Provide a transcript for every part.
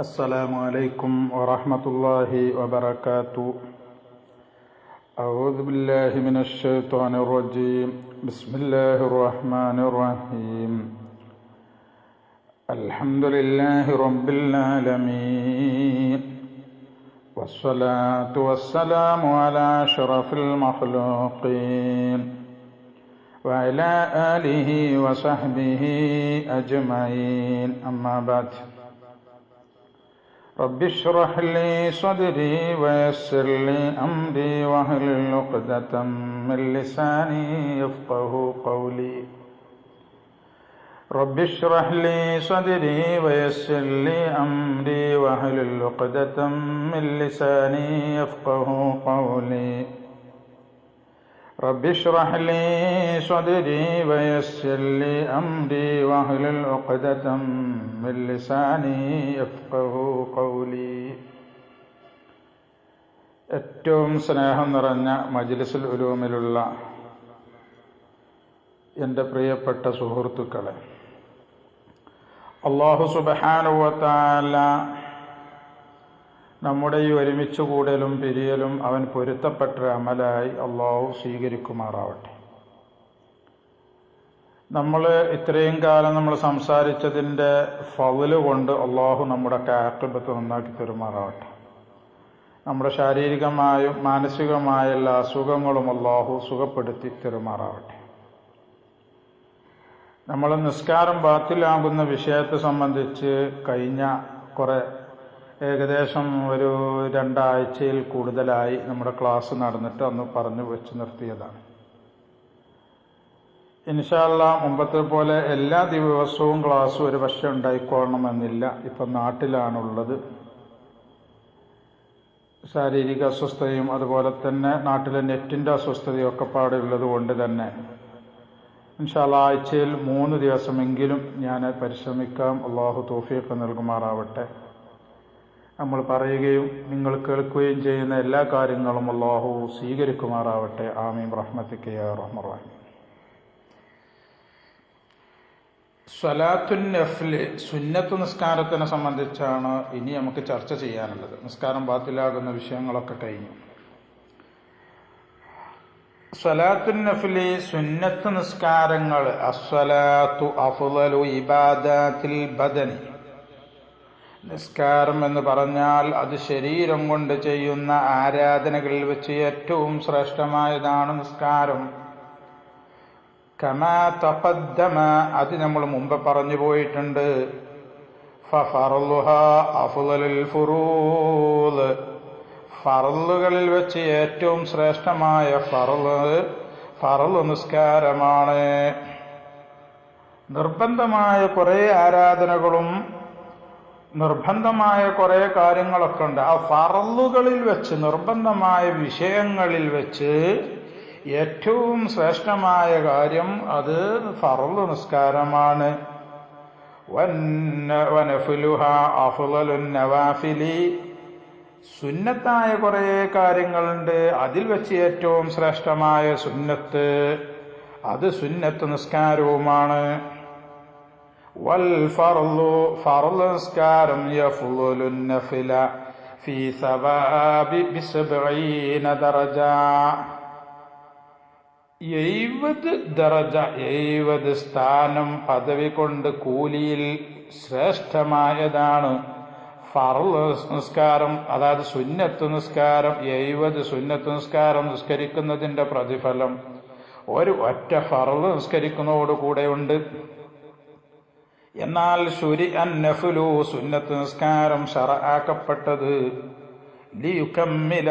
السلام عليكم ورحمة الله وبركاته. أعوذ بالله من الشيطان الرجيم. بسم الله الرحمن الرحيم. الحمد لله رب العالمين. والصلاة والسلام على أشرف المخلوقين. وعلى آله وصحبه أجمعين. أما بعد. رب اشرح لي صدري ويسر لي أمري واحلل عقدة من لساني يفقه قولي. رب اشرح لي صدري ويسر لي أمري واحلل عقدة من لساني يفقه قولي. رب اشرح لي صدري ويسر لي أمري واحلل عقدة من لساني يفقه قولي ഏറ്റവും സ്നേഹം നിറഞ്ഞ മജ്ലിസുൽ ഉലൂമിലുള്ള എൻ്റെ പ്രിയപ്പെട്ട സുഹൃത്തുക്കളെ അള്ളാഹു സുബഹാനുവത്താല നമ്മുടെ ഈ ഒരുമിച്ച് കൂടലും പിരിയലും അവൻ പൊരുത്തപ്പെട്ട അമലായി അള്ളാഹു സ്വീകരിക്കുമാറാവട്ടെ. നമ്മൾ ഇത്രയും കാലം നമ്മൾ സംസാരിച്ചതിന്റെ ഫവൽ കൊണ്ട് അള്ളാഹു നമ്മുടെ കാക്കബത്ത് നന്നാക്കി തരുമാറാവട്ടെ. നമ്മുടെ ശാരീരികമായും മാനസികമായ എല്ലാ അസുഖങ്ങളും അള്ളാഹു സുഖപ്പെടുത്തി തരുമാറാവട്ടെ. നമ്മൾ നിസ്കാരം ബാത്തിലാകുന്ന വിഷയത്തെ സംബന്ധിച്ച് കഴിഞ്ഞ കുറെ ഏകദേശം ഒരു രണ്ടാഴ്ചയിൽ കൂടുതലായി നമ്മുടെ ക്ലാസ് നടന്നിട്ട് അന്ന് പറഞ്ഞു വെച്ച് നിർത്തിയതാണ്. ഇൻഷാല്ല മുമ്പത്തെ പോലെ എല്ലാ ദിവസവും ക്ലാസ് ഒരു പക്ഷെ ഉണ്ടായിക്കോണമെന്നില്ല ഇപ്പം നാട്ടിലാണുള്ളത്. ശാരീരിക അസ്വസ്ഥതയും അതുപോലെ തന്നെ നാട്ടിലെ നെറ്റിന്റെ അസ്വസ്ഥതയും ഒക്കെ പാടുള്ളത് കൊണ്ട് തന്നെ ഇൻഷാല്ല ആഴ്ചയിൽ മൂന്ന് ദിവസമെങ്കിലും ഞാൻ പരിശ്രമിക്കാം. അള്ളാഹു തോഫിയൊക്കെ നൽകുമാറാവട്ടെ. നമ്മൾ പറയുകയും നിങ്ങൾ കേൾക്കുകയും ചെയ്യുന്ന എല്ലാ കാര്യങ്ങളും അള്ളാഹു സ്വീകരിക്കുമാറാവട്ടെ. ആമീം റഹ്മത്തിക്കയ റഹ്മറാഹിം സ്വലാത്തുൻ നഫ്ല് സുന്നത്ത് നിസ്കാരത്തിനെ സംബന്ധിച്ചാണ് ഇനി നമുക്ക് ചർച്ച ചെയ്യാനുള്ളത്. നിസ്കാരം ബാത്തിലാകുന്ന വിഷയങ്ങളൊക്കെ കഴിഞ്ഞു. സ്വലാത്തുൻ നഫ്ലി സുന്നത്ത് നിസ്കാരങ്ങൾ അസ്വലാത്തു അഫ്ളലു ഇബാദാത്തിൽ ബദനി. നിസ്കാരം എന്ന് പറഞ്ഞാൽ അത് ശരീരം കൊണ്ട് ചെയ്യുന്ന ആരാധനകളിൽ വെച്ച് ഏറ്റവും ശ്രേഷ്ഠമായതാണ് നിസ്കാരം. കമാ തപദ്ദമ അത് നമ്മൾ മുമ്പ് പറഞ്ഞു പോയിട്ടുണ്ട്. ഫറലുകളിൽ വെച്ച് ഏറ്റവും ശ്രേഷ്ഠമായ ഫറൽ ഫറൽ നിസ്കാരമാണ്. നിർബന്ധമായ കുറേ ആരാധനകളും നിർബന്ധമായ കുറെ കാര്യങ്ങളൊക്കെ ഉണ്ട്. ആ ഫറലുകളിൽ വെച്ച് നിർബന്ധമായ വിഷയങ്ങളിൽ വെച്ച് ഏറ്റവും ശ്രേഷ്ഠമായ കാര്യം അത് ഫറലു നിസ്കാരമാണ്. സുന്നത്തായ കുറെ കാര്യങ്ങളുണ്ട്. അതിൽ വെച്ച് ഏറ്റവും ശ്രേഷ്ഠമായ സുന്നത്ത് അത് സുന്നത്ത് നിസ്കാരവുമാണ്. والفرض فرض نسكارم يفضل النفل في ثواب بسبعين درجة എഴുപത് ദറജ എഴുപത് സ്ഥാനം പദവി കൊണ്ട് കൂലിയിൽ ശ്രേഷ്ഠമായതാണ് ഫറല് നിസ്കാരം അതായത് സുന്നത്ത് നിസ്കാരം എഴുപത് സുന്നത്ത് നിസ്കാരം നിസ്കരിക്കുന്നതിന്റെ പ്രതിഫലം ഒരു ഒറ്റ ഫറല് നിസ്കരിക്കുന്നതോടുകൂടെ എന്നാൽ ശുരി അന്നഫുലു സുന്നത്ത് നിസ്കാരം ഷറആക്കപ്പെട്ടത് ലിയുക്കമ്മില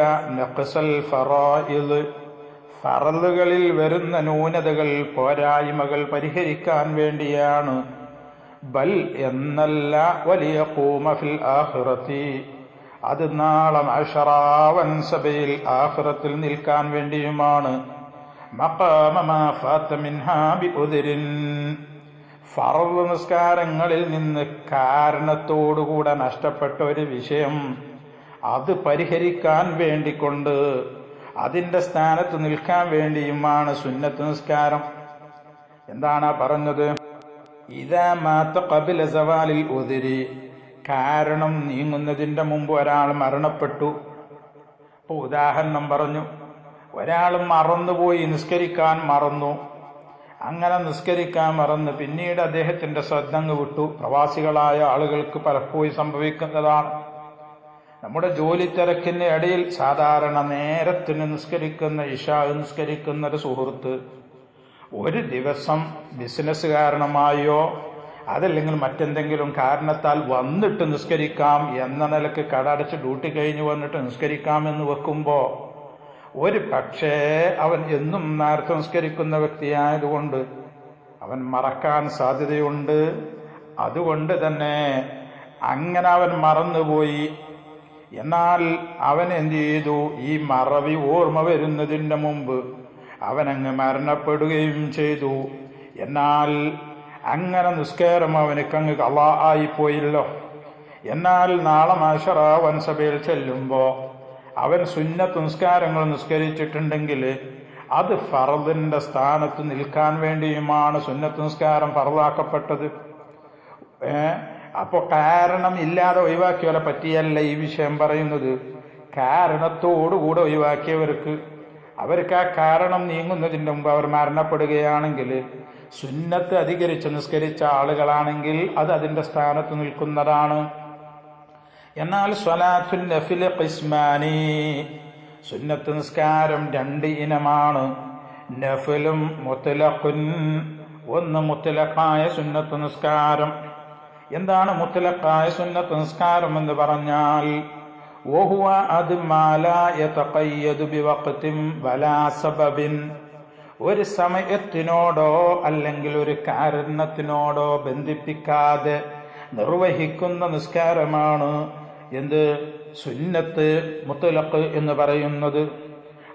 ഫറലുകളിൽ വരുന്ന ന്യൂനതകൾ പോരായ്മകൾ പരിഹരിക്കാൻ വേണ്ടിയാണ്. ബൽ എന്നല്ല വലിയ കൂമഫിൽ ആഹ്റത്തി അത് നാളെ അഷറാവൻ സഭയിൽ ആഹ്റത്തിൽ നിൽക്കാൻ വേണ്ടിയുമാണ്. ഫറവ് നിസ്കാരങ്ങളിൽ നിന്ന് കാരണത്തോടുകൂടെ നഷ്ടപ്പെട്ട ഒരു വിഷയം അത് പരിഹരിക്കാൻ വേണ്ടിക്കൊണ്ട് അതിന്റെ സ്ഥാനത്ത് നിൽക്കാൻ വേണ്ടിയുമാണ് സുന്നത്ത് നിസ്കാരം. എന്താണ് പറഞ്ഞത്? ഇതാ മാത്ത കപില സവാലിൽ ഉതിരി കാരണം നീങ്ങുന്നതിന്റെ മുമ്പ് ഒരാൾ മരണപ്പെട്ടു. അപ്പോൾ ഉദാഹരണം പറഞ്ഞു. ഒരാൾ മറന്നുപോയി നിസ്കരിക്കാൻ മറന്നു. അങ്ങനെ നിസ്കരിക്കാൻ മറന്ന് പിന്നീട് അദ്ദേഹത്തിന്റെ ശ്രദ്ധ അങ്ങ് വിട്ടു. പ്രവാസികളായ ആളുകൾക്ക് പലപ്പോഴും സംഭവിക്കുന്നതാണ്. നമ്മുടെ ജോലി തിരക്കിന്റെ ഇടയിൽ സാധാരണ നേരത്തിന് നിസ്കരിക്കുന്ന ഇഷ നിസ്കരിക്കുന്ന ഒരു സുഹൃത്ത് ഒരു ദിവസം ബിസിനസ് കാരണമായോ അതല്ലെങ്കിൽ മറ്റെന്തെങ്കിലും കാരണത്താൽ വന്നിട്ട് നിസ്കരിക്കാം എന്ന നിലയ്ക്ക് കടടച്ച് ഡ്യൂട്ടി കഴിഞ്ഞ് വന്നിട്ട് നിസ്കരിക്കാം എന്ന് വെക്കുമ്പോൾ ഒരു പക്ഷേ അവൻ എന്നും നേരെ സംസ്കരിക്കുന്ന വ്യക്തിയായതുകൊണ്ട് അവൻ മറക്കാൻ സാധ്യതയുണ്ട്. അതുകൊണ്ട് തന്നെ അങ്ങനെ അവൻ മറന്നുപോയി. എന്നാൽ അവൻ എന്തു ചെയ്തു? ഈ മറവി ഓർമ്മ വരുന്നതിന് മുമ്പ് അവനങ്ങ് മരണപ്പെടുകയും ചെയ്തു. എന്നാൽ അങ്ങനെ നിസ്കാരം അവനക്കങ്ങ് കള ആയിപ്പോയില്ലോ എന്നാൽ നാളെ മാഷറ വൻസഭയിൽ ചെല്ലുമ്പോൾ അവൻ സുന്നത്ത് നിസ്കാരങ്ങൾ നിസ്കരിച്ചിട്ടുണ്ടെങ്കിൽ അത് ഫറദിന്റെ സ്ഥാനത്ത് നിൽക്കാൻ വേണ്ടിയുമാണ് സുന്നത്ത് നിസ്കാരം ഫറദാക്കപ്പെട്ടത് അപ്പോൾ അപ്പൊ കാരണം ഇല്ലാതെ ഒഴിവാക്കിയവരെ പറ്റിയല്ല ഈ വിഷയം പറയുന്നത്. കാരണത്തോടുകൂടെ ഒഴിവാക്കിയവർക്ക് അവർക്ക് ആ കാരണം നീങ്ങുന്നതിന്റെ മുമ്പ് അവർ മരണപ്പെടുകയാണെങ്കിൽ സുന്നത്ത് അധികരിച്ച് നിസ്കരിച്ച ആളുകളാണെങ്കിൽ അത് അതിന്റെ സ്ഥാനത്ത് നിൽക്കുന്നതാണ്. എന്നാൽ സ്വലാത്തുൽ നഫിൽ ഖിസ്മാനി സുന്നത്ത് നിസ്കാരം രണ്ട് ഇനമാണ് നഫലും മുത്തലഖുൻ ഒന്ന് മുത്തലഖായ സുന്നത്ത് നിസ്കാരം എന്താണ് മുത്തലഖായ സുന്നത്ത് നിസ്കാരം എന്ന് പറഞ്ഞാൽ وهو അത് മാലാ യതഖയ്യദു ബിവഖ്തിൻ വലാ സബബിൻ ഒരു സമയത്തിനോടോ അല്ലെങ്കിൽ ഒരു കാരണത്തിനോടോ ബന്ധിപ്പിക്കാതെ നിർവഹിക്കുന്ന നിസ്കാരമാണ് എന്ത്? സുന്നത്ത് മുത്തലക്ക് എന്ന് പറയുന്നത്.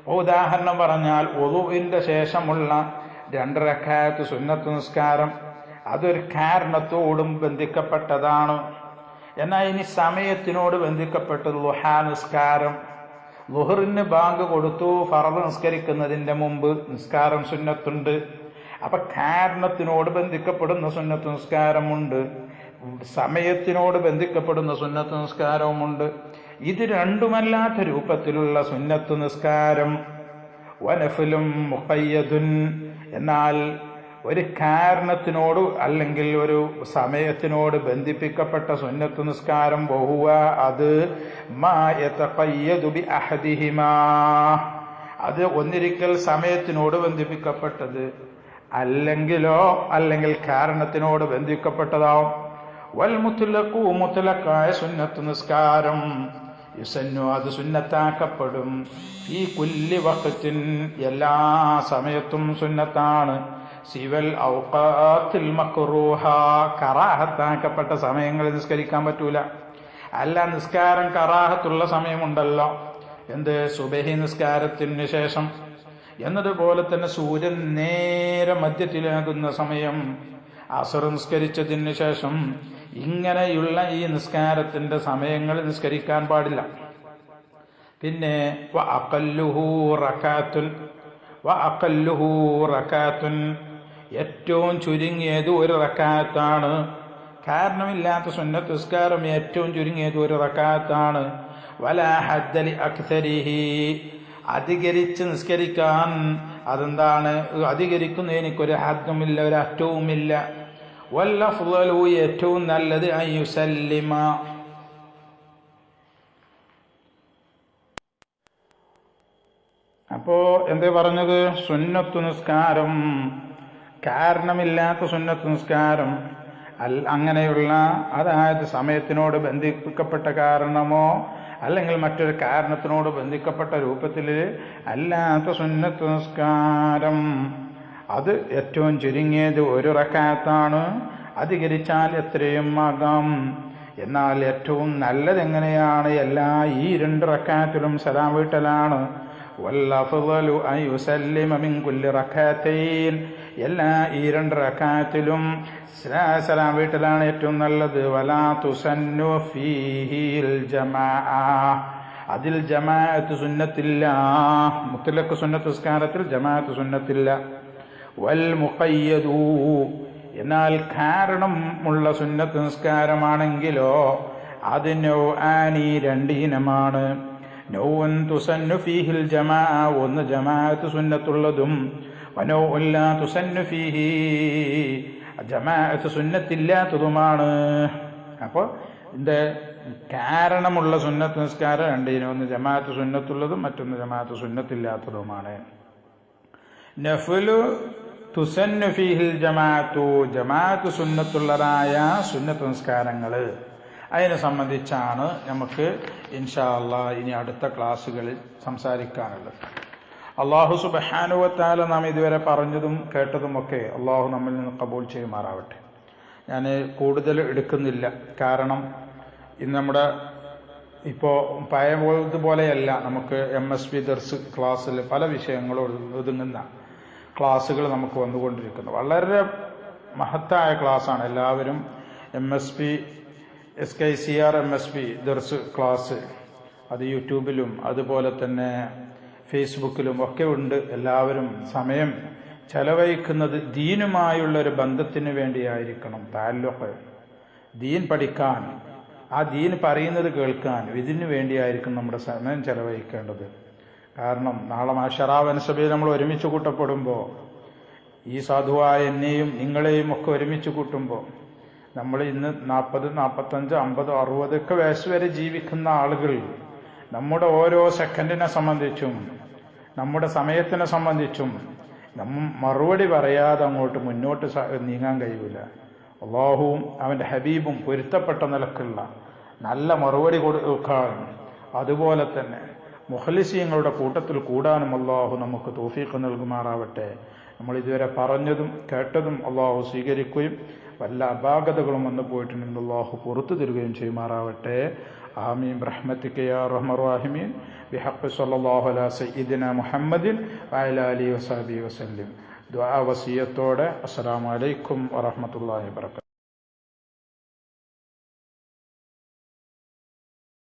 ഉദാഹരണം പറഞ്ഞാൽ ഒതുവിന്റെ ശേഷമുള്ള രണ്ടരക്കാലത്ത് സുന്നത്ത് നിസ്കാരം. അതൊരു കാരണത്തോടും ബന്ധിക്കപ്പെട്ടതാണ്. എന്നാൽ ഇനി സമയത്തിനോട് ബന്ധിക്കപ്പെട്ട ലുഹാ നിസ്കാരം. ലുഹറിന് ബാങ്ക് കൊടുത്തു ഫറദ് നിസ്കരിക്കുന്നതിന്റെ മുമ്പ് നിസ്കാരം സുന്നത്തുണ്ട്. അപ്പം കാരണത്തിനോട് ബന്ധിക്കപ്പെടുന്ന സുന്നത്ത് നിസ്കാരമുണ്ട്. സമയത്തിനോട് ബന്ധിക്കപ്പെടുന്ന സുന്നത്ത് നിസ്കാരവുമുണ്ട്. ഇത് രണ്ടുമല്ലാത്ത രൂപത്തിലുള്ള സുന്നത്ത് നിസ്കാരം. വനഫിലും മുഹയ്യദുൻ. എന്നാൽ ഒരു കാരണത്തിനോട് അല്ലെങ്കിൽ ഒരു സമയത്തിനോട് ബന്ധിപ്പിക്കപ്പെട്ട സുന്നത്ത് നിസ്കാരം ബഹുവ അത് ബി അഹദിഹിമാ. അത് ഒന്നിരിക്കൽ സമയത്തിനോട് ബന്ധിപ്പിക്കപ്പെട്ടത്. അല്ലെങ്കിലോ അല്ലെങ്കിൽ കാരണത്തിനോട് ബന്ധിക്കപ്പെട്ടതാവും. വൽ മുത്തലക്കു മുത്തലക്കായ സുന്നത്ത് നിസ്കാരം. യുസന്നു അത് സുന്നത്താക്കപ്പെടും. ഈ കുല്ലി വക്കത്തിൻ എല്ലാ സമയത്തും സുന്നത്താണ്. സിവൽ ഔഖാത്തിൽ മക്റൂഹ കറാഹത്താക്കപ്പെട്ട സമയങ്ങളിൽ നിസ്കരിക്കാൻ പറ്റൂല. അല്ല നിസ്കാരം കറാഹത്തുള്ള സമയമുണ്ടല്ലോ. എന്ത്? സുബഹി നിസ്കാരത്തിന് ശേഷം. എന്നതുപോലെ തന്നെ സൂര്യൻ നേരെ മധ്യത്തിലാകുന്ന സമയം. അസർ നിസ്കരിച്ചതിന് ശേഷം ഇങ്ങനെയുള്ള ഈ നിസ്കാരത്തിന്റെ സമയങ്ങൾ നിസ്കരിക്കാൻ പാടില്ല. പിന്നെ വ വ ഏറ്റവും ചുരുങ്ങിയത് ഒരു റക്കാത്താണ് കാരണമില്ലാത്ത സുന്നത്ത് നിസ്കാരം ഏറ്റവും ചുരുങ്ങിയത് ഒരു റക്കാത്താണ് വല അക്സരിഹി. അധികരിച്ച് നിസ്കരിക്കാൻ അതെന്താണ്? അധികരിക്കുന്നതിനൊരു ഹദ്ദുമില്ല ഒരു അറ്റവുമില്ല. വല്ലഫ്ളു ഏറ്റവും നല്ലത് അയ്യുസല്ലിമ അപ്പോ എന്തേ പറഞ്ഞത്? സുന്നത്തു നിസ്കാരം. കാരണമില്ലാത്ത സുന്നത്തു നിസ്കാരം. അൽ അങ്ങനെയുള്ള അതായത് സമയത്തിനോട് ബന്ധിക്കപ്പെട്ട കാരണമോ അല്ലെങ്കിൽ മറ്റൊരു കാരണത്തിനോട് ബന്ധിക്കപ്പെട്ട രൂപത്തിൽ അല്ലാത്ത സുന്നത്ത് നിസ്കാരം. അത് ഏറ്റവും ചുരുങ്ങിയത് ഒരു റക്കാത്താണ്. അധികരിച്ചാൽ എത്രയും ആകാം. എന്നാൽ ഏറ്റവും നല്ലത് എങ്ങനെയാണ്? എല്ലാ ഈ രണ്ട് റക്കാത്തിലും സലാം വീട്ടലാണ്. എല്ലാ ഈ രണ്ട് റക്കാത്തിലും സലാം വീട്ടലാണ് ഏറ്റവും നല്ലത്. വലാ തുസന്നു ഫീഹിൽ അതിൽ ജമാഅത്ത് സുന്നത്തില്ല. മുത്തലക്ക് സുന്നത്ത് സ്കാരത്തിൽ ജമാഅത്ത് സുന്നത്തില്ല. വൽ മുഖയ്യദു എന്നാൽ കാരണമുള്ള സുന്നത്ത് നിസ്കാരമാണെങ്കിലോ അത് നൗ ആനി രണ്ടീനമാണ് ഫീഹിൽ ജമാ ഒന്ന് ജമാഅത്ത് സുന്നത്തുള്ളതും. വനോ അല്ല തുസന്നു ഫീഹി ജമാഅത്ത് സുന്നത്തില്ലാത്തതുമാണ്. അപ്പോൾ ഇതിന്റെ കാരണമുള്ള സുന്നത്ത് നിസ്കാരം രണ്ടിനും ഒന്ന് ജമാഅത്ത് സുന്നത്തുള്ളതും മറ്റൊന്ന് ജമാഅത്ത് സുന്നത്തില്ലാത്തതുമാണ്. നഫുലു തുസന്നു ഫീഹിൽ ജമാഅത്തു. ജമാഅത്ത് സുന്നത്തുള്ളതായ സുന്നത്ത് നിസ്കാരങ്ങൾ അതിനെ സംബന്ധിച്ചാണ് നമുക്ക് ഇൻഷാല്ല ഇനി അടുത്ത ക്ലാസ്സുകളിൽ സംസാരിക്കാനുള്ളത്. അള്ളാഹു സുബഹാനുവത്താല നാം ഇതുവരെ പറഞ്ഞതും കേട്ടതുമൊക്കെ അള്ളാഹു നമ്മിൽ നിന്ന് കബൂൽ ചെയ്യുമാറാവട്ടെ. ഞാൻ കൂടുതൽ എടുക്കുന്നില്ല. കാരണം ഇന്ന് നമ്മുടെ ഇപ്പോൾ പഴയ പോലെയല്ല നമുക്ക് എം എസ് ദർസ് ക്ലാസ്സിൽ പല വിഷയങ്ങളും ഒതുങ്ങുന്ന ക്ലാസ്സുകൾ നമുക്ക് വന്നുകൊണ്ടിരിക്കുന്നു. വളരെ മഹത്തായ ക്ലാസ്സാണ്. എല്ലാവരും M S P S K C R M S P ദർസ് ക്ലാസ് അത് യൂട്യൂബിലും അതുപോലെ തന്നെ ഫേസ്ബുക്കിലും ഒക്കെ ഉണ്ട്. എല്ലാവരും സമയം ചെലവഴിക്കുന്നത് ദീനുമായുള്ള ഒരു ബന്ധത്തിന് വേണ്ടിയായിരിക്കണം. താലൊക്കെ ദീൻ പഠിക്കാൻ. ആ ദീൻ പറയുന്നത് കേൾക്കാൻ ഇതിനു വേണ്ടിയായിരിക്കും നമ്മുടെ സമയം ചെലവഴിക്കേണ്ടത്. കാരണം നാളെ മാഷറാവനസഭയിൽ നമ്മൾ ഒരുമിച്ച് കൂട്ടപ്പെടുമ്പോൾ ഈ സാധുവായ എന്നെയും നിങ്ങളെയും ഒക്കെ ഒരുമിച്ച് കൂട്ടുമ്പോൾ നമ്മൾ ഇന്ന് നാൽപ്പത് നാൽപ്പത്തഞ്ച് അമ്പത് അറുപതൊക്കെ വയസ്സ് വരെ ജീവിക്കുന്ന ആളുകൾ നമ്മുടെ ഓരോ സെക്കൻഡിനെ സംബന്ധിച്ചും നമ്മുടെ സമയത്തിനെ സംബന്ധിച്ചും നമ്മ മറുപടി പറയാതെ അങ്ങോട്ട് മുന്നോട്ട് നീങ്ങാൻ കഴിയില്ല അള്ളാഹുവും അവന്റെ ഹബീബും പൊരുത്തപ്പെട്ട നിലക്കുള്ള നല്ല മറുപടി കൊടുക്കാൻ അതുപോലെ തന്നെ മുഖലിസീങ്ങളുടെ കൂട്ടത്തിൽ കൂടാനും അള്ളാഹു നമുക്ക് തോഫീക്ക് നൽകുമാറാവട്ടെ. നമ്മൾ ഇതുവരെ പറഞ്ഞതും കേട്ടതും അള്ളാഹു സ്വീകരിക്കുകയും വല്ല അപാകതകളും വന്നു പോയിട്ടുണ്ടെങ്കിൽ അള്ളാഹു പുറത്തു തരികയും ചെയ്യുമാറാവട്ടെ. ആമീൻ. റഹ്മത്തിക്ക് യാ റഹ്മറാഹിമീൻ ബിഹഖ് സല്ലല്ലാഹു അല സയ്യിദിന മുഹമ്മദിൻ വഅലാ അലിഹി വസഹബി വസല്ലം. ദുആ വസിയത്തോടെ അസ്സലാമു അലൈക്കും വറഹ്മത്തുള്ളാഹി വബറകാതുഹു